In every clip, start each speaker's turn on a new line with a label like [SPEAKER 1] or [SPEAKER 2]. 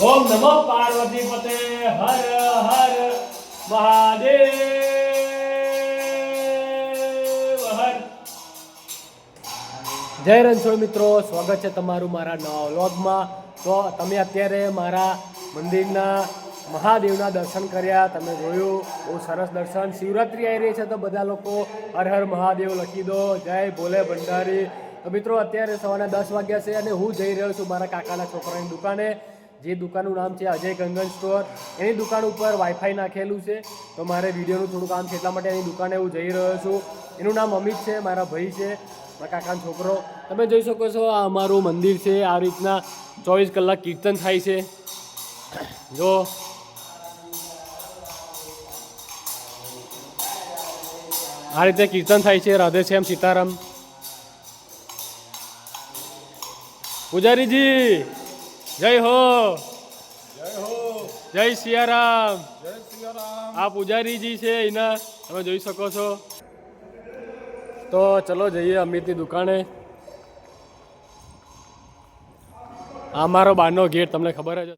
[SPEAKER 1] ઓમ નમઃ પાર્વતી પતે, હર હર મહાદેવ, હર. જય રણછોડ મિત્રો, સ્વાગત છે તમારું મારા નવા વ્લોગમાં. તો તમે અત્યારે મારા મંદિરના મહાદેવના દર્શન કર્યા, તમે જોયું, બહુ સરસ દર્શન. શિવરાત્રિ આવી રહી છે, તો બધા લોકો હર હર મહાદેવ લખી દો, જય ભોલે ભંડારી. તો મિત્રો, અત્યારે સવારના દસ વાગ્યા છે અને હું જઈ રહ્યો છું મારા કાકાના છોકરાની દુકાને. જે દુકાનનું નામ છે અજય કંગન સ્ટોર, એની દુકાન ઉપર વાઈફાઈ નાખેલું છે. તો મારે વિડીયોનું થોડું કામ છે એટલા માટે એની દુકાને હું જઈ રહ્યો છું. એનું નામ અમિત છે, મારા ભાઈ છે, મારા કાકાનો છોકરો. તમે જોઈ શકો છો, આ અમારું મંદિર છે. આ રીતના ચોવીસ કલાક કીર્તન થાય છે. જો. આ રીતે કીર્તન થાય છે, રાધે શ્યામ, સીતારામ. પૂજારીજી! જય હો. જય સિયારામ. આ પૂજારીજી છે એના તમે જોઈ શકો છો. તો ચલો જઈએ અમિતની દુકાને. આ મારો બારનો ગેટ તમને ખબર જ.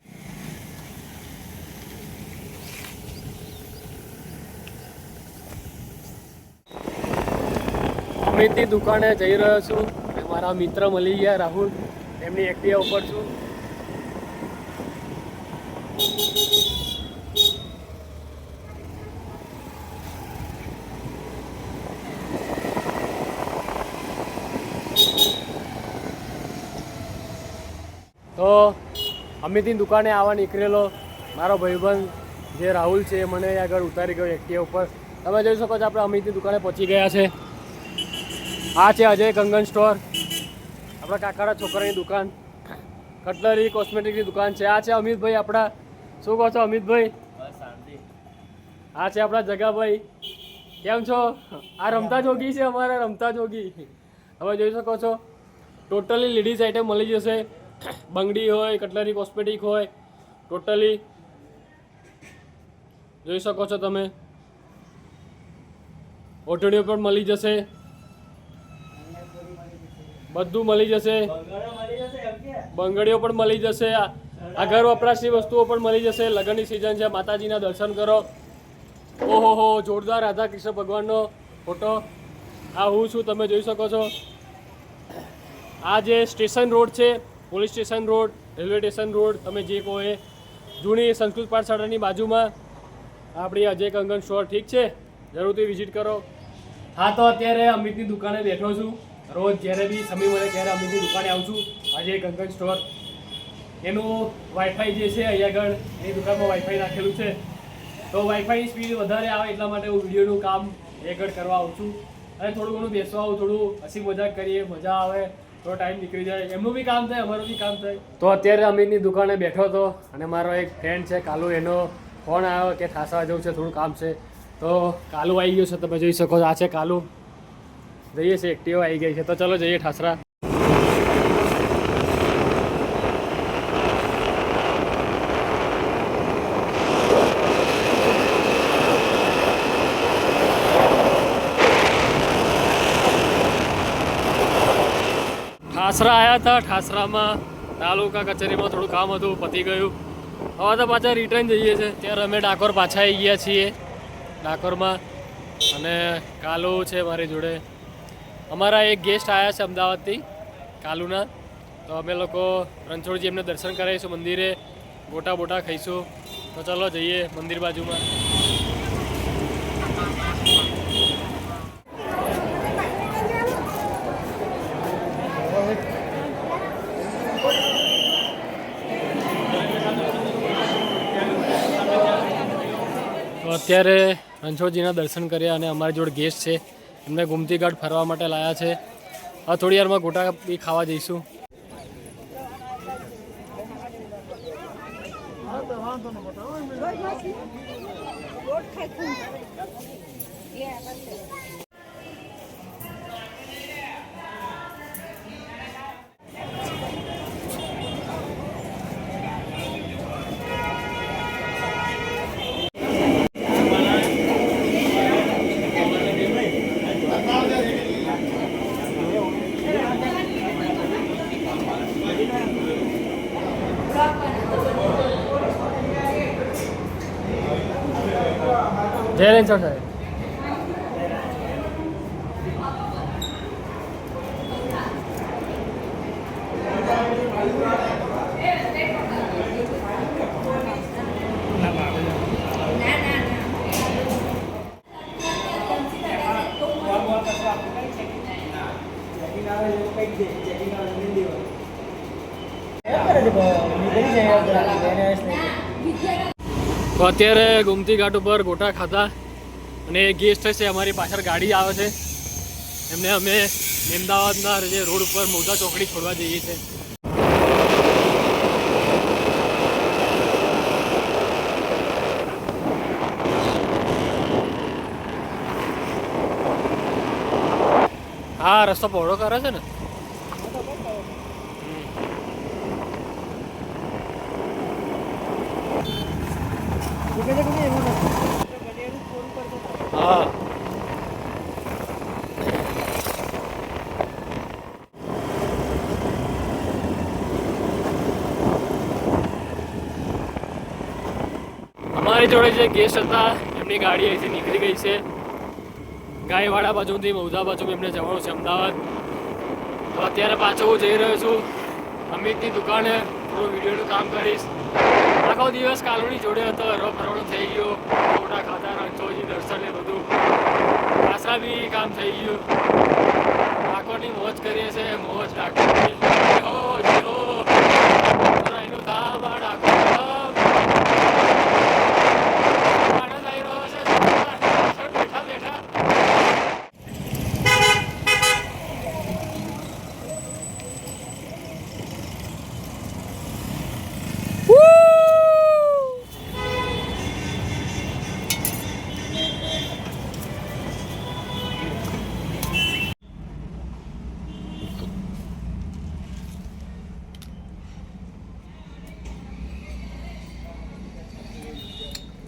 [SPEAKER 1] અમિતની દુકાને જઈ રહ્યો છું. મારા મિત્ર મળી ગયા રાહુલ. એમની એક્ટિવા ઉપર છું. તો અમિતની દુકાને આવવા નીકળેલો મારો ભાઈબંધ જે રાહુલ છે, એ મને આગળ ઉતારી ગયો એક્ટિવા ઉપર. તમે જોઈ શકો છો, આપણે અમિતની દુકાને પહોંચી ગયા છે. આ છે અજય કંગન સ્ટોર, આપણા કાકાના છોકરાની દુકાન. કટલરી કોસ્મેટિકની દુકાન છે. આ છે અમિતભાઈ આપણા શું કહો છો અમિતભાઈ? આ છે આપણા જગાભાઈ. કેમ છો? આ રમતા જોગી છે અમારા રમતા જોગી. હવે જોઈ શકો છો ટોટલી લેડીઝ આઈટમ મળી જશે. બંગડી હોય કટલરી કોસ્મેટિક હોય ટોટલી. જોઈ શકો છો તમે. ઓટડીઓ પણ મળી જશે. બધું મળી જશે. બંગડીઓ પણ મળી જશે. આ ઘર વપરાશની વસ્તુઓ પણ મળી જશે. લગ્નની સિઝન છે. માતાજીના દર્શન કરો. ઓહો હો, જોરદાર રાધા કૃષ્ણ ભગવાનનો ફોટો આ હું છું, તમે જોઈ શકો છો. આ જે સ્ટેશન રોડ છે, police station road, railway station road, તમે જે કહો એ જૂની સંસ્કૃત પાઠશાળાની બાજુમાં આપણી અજય કંગન સ્ટોર ઠીક છે? જરૂરથી વિઝિટ કરો. હા, તો અત્યારે અમિતની દુકાને બેઠો છું. રોજ જ્યારે બી સમય મળે ત્યારે અમિતની દુકાને આવું છું. અજય કંગન સ્ટોર એનું વાઈફાઈ જે છે અહીંયા આગળ, એની દુકાનમાં વાઈફાઈ રાખેલું છે. તો વાઈફાઈની સ્પીડ વધારે આવે એટલા માટે હું વિડીયોનું કામ એ આગળ કરવા આવું છું. અને થોડું ઘણું બેસવા આવું, થોડું હસી મજાક કરીએ, મજા આવે, થોડો ટાઈમ નીકળી જાય. એમનું બી કામ થાય, અમારું બી કામ થાય. તો અત્યારે અમિતની દુકાને બેઠો હતો અને મારો એક ફ્રેન્ડ છે, કાલુ. એનો ફોન આવ્યો કે ઠાસવા જવું છે, થોડું કામ છે. તો કાલુ આવી ગયું છે, તમે જોઈ શકો છો. આ છે કાલુ. જઈએ છે એક્ટિવા આવી ગઈ છે. તો ચલો જઈએ ઠાસરા. ઠાસરા આવ્યા હતા. ઠાસરામાં તાલુકા કચેરીમાં થોડું કામ હતું, પતી ગયું. હવે તો પાછા રિટર્ન જઈએ છીએ ત્યારે અમે ડાકોર પાછા આવી ગયા છીએ ડાકોરમાં. અને કાલુ છે મારી જોડે. અમારા એક ગેસ્ટ આવ્યા છે અમદાવાદથી, કાલુના. તો અમે લોકો રણછોડજી એમને દર્શન કરાવીશું, મંદિરે ગોટા બોટા ખાઈશું. તો ચાલો જઈએ મંદિર બાજુમાં. અત્યારે રણછોડજીના દર્શન કર્યા અને અમારી જોડે ગેસ્ટ છે. એમને ગુમતી ઘાટ ફરવા માટે લાયા છે. આ થોડી વારમાં ગોટા બી ખાવા જઈશું. Yeah, જયરેન સર સાહેબ તો અત્યારે ગુમતી ઘાટ ઉપર ગોટા ખાતા અને ગેસ્ટ છે અમારી પાછળ ગાડી આવે છે. એમને અમે અમદાવાદના જે રોડ ઉપર મોટા ચોકડી છોડવા જઈએ છીએ. હા, રસ્તો પહોળો કરે છે ને? હા. અમારી જોડે જે ગેસ્ટ હતા, એમની ગાડી અહીંથી નીકળી ગઈ છે. ગાયવાડા બાજુથી મૌધા બાજુ એમને જવાનું છે અમદાવાદ. તો અત્યારે પાછો હું જઈ રહ્યો છું અમિતની દુકાને. થોડું વિડીયોનું કામ કરીશ. આખો દિવસ કાલોની જોડે હતો, હરવા ફરવાનો થઈ ગયો મોટા ખાતા રણછોડજી દર્શન ને બધું. પાછા બી કામ થઈ ગયું. ડાકોરની મોજ કરીએ છે મોજ ડાકોરની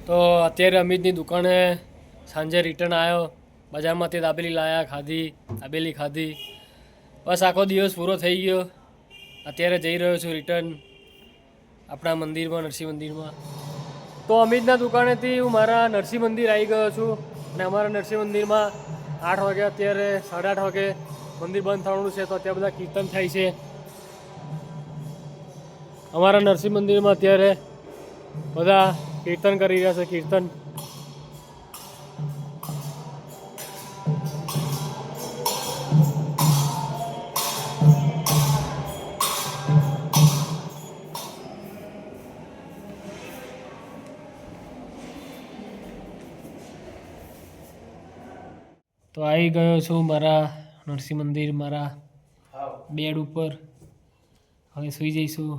[SPEAKER 1] તો અત્યારે અમિતની દુકાને સાંજે રિટર્ન આવ્યો બજારમાંથી દાબેલી લાયા, ખાધી, દાબેલી ખાધી. બસ આખો દિવસ પૂરો થઈ ગયો. અત્યારે જઈ રહ્યો છું રિટર્ન આપણા મંદિરમાં, નરસિંહ મંદિરમાં. તો અમિતના દુકાનેથી હું મારા નરસિંહ મંદિર આવી ગયો છું અને અમારા નરસિંહ મંદિરમાં આઠ વાગે અત્યારે સાડા આઠ વાગે મંદિર બંધ થવાનું છે તો અત્યારે બધા કીર્તન થાય છે. અમારા નરસિંહ મંદિરમાં અત્યારે બધા કીર્તન કરી રહ્યા છે કીર્તન. તો આવી ગયો છું મારા નરસિંહ મંદિર મારા બેડ ઉપર. હવે સૂઈ જઈશું.